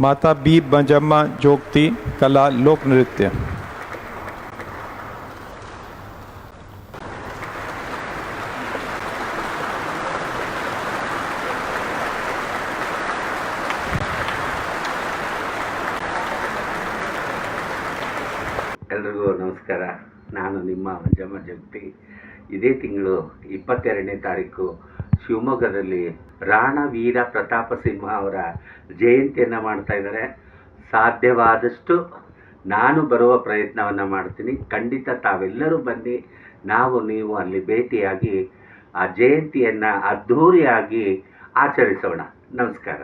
ಮಾತಾ B ಬಂಜಮ್ಮ ಜೋಗ್ತಿ, ಕಲಾ, ಲೋಕ್ ನೃತ್ಯ. ಎಲ್ರಿಗೂ ನಮಸ್ಕಾರ. ನಾನು ನಿಮ್ಮ ಮಂಜಮ್ಮ ಜಗ್ತಿ. ಇದೇ ತಿಂಗಳು ಇಪ್ಪತ್ತೆರಡನೇ ತಾರೀಕು. ಶಿವಮೊಗ್ಗದಲ್ಲಿ ರಾಣ ವೀರ ಪ್ರತಾಪ ಸಿಂಹ ಅವರ ಜಯಂತಿಯನ್ನು ಮಾಡ್ತಾ ಇದ್ದಾರೆ. ಸಾಧ್ಯವಾದಷ್ಟು ನಾನು ಬರುವ ಪ್ರಯತ್ನವನ್ನು ಮಾಡ್ತೀನಿ. ಖಂಡಿತ ತಾವೆಲ್ಲರೂ ಬನ್ನಿ. ನಾವು ನೀವು ಅಲ್ಲಿ ಭೇಟಿಯಾಗಿ ಆ ಜಯಂತಿಯನ್ನು ಅದ್ಧೂರಿಯಾಗಿ ಆಚರಿಸೋಣ. ನಮಸ್ಕಾರ.